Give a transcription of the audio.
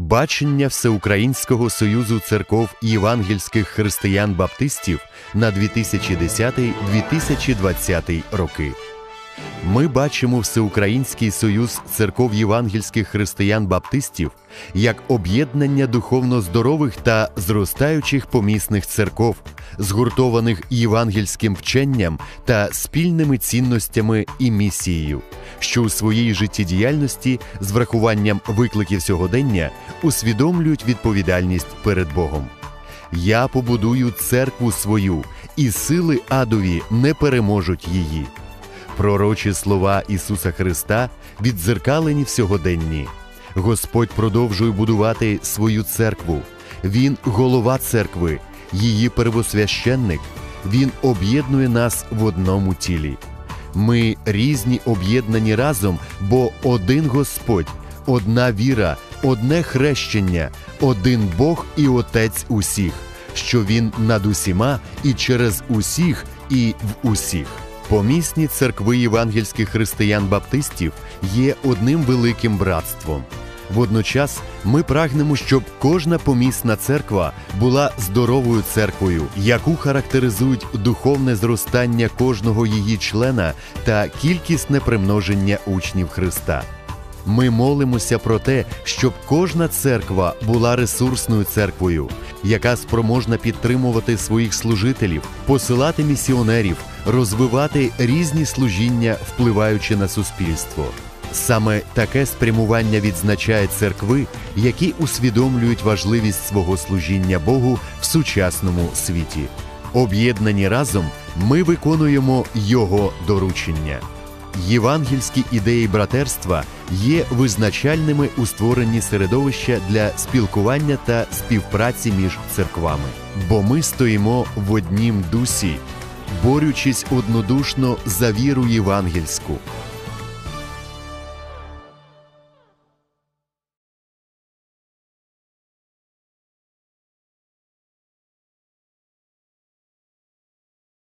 Бачення Всеукраїнського союзу церков євангельських християн-баптистів на 2010-2020 роки. Ми бачимо Всеукраїнський союз церков євангельських християн-баптистів як об'єднання духовно здорових та зростаючих помісних церков, згуртованих євангельським вченням та спільними цінностями і місією, що у своїй життєдіяльності з врахуванням викликів сьогодення усвідомлюють відповідальність перед Богом. Я побудую церкву свою, і сили адові не переможуть її. Пророчі слова Ісуса Христа віддзеркалені в сьогоденні. Господь продовжує будувати свою церкву. Він голова церкви, її первосвященник. Він об'єднує нас в одному тілі. Ми різні об'єднані разом, бо один Господь, одна віра, одне хрещення, один Бог і Отець усіх, що Він над усіма і через усіх, і в усіх. Помісні церкви євангельських християн-баптистів є одним великим братством. Водночас ми прагнемо, щоб кожна помісна церква була здоровою церквою, яку характеризують духовне зростання кожного її члена та кількісне примноження учнів Христа. Ми молимося про те, щоб кожна церква була ресурсною церквою, яка спроможна підтримувати своїх служителів, посилати місіонерів, розвивати різні служіння, впливаючи на суспільство. Саме таке спрямування відзначає церкви, які усвідомлюють важливість свого служіння Богу в сучасному світі. Об'єднані разом ми виконуємо Його доручення. Євангельські ідеї братерства є визначальними у створенні середовища для спілкування та співпраці між церквами, бо ми стоїмо в однім дусі, борючись однодушно за віру євангельську,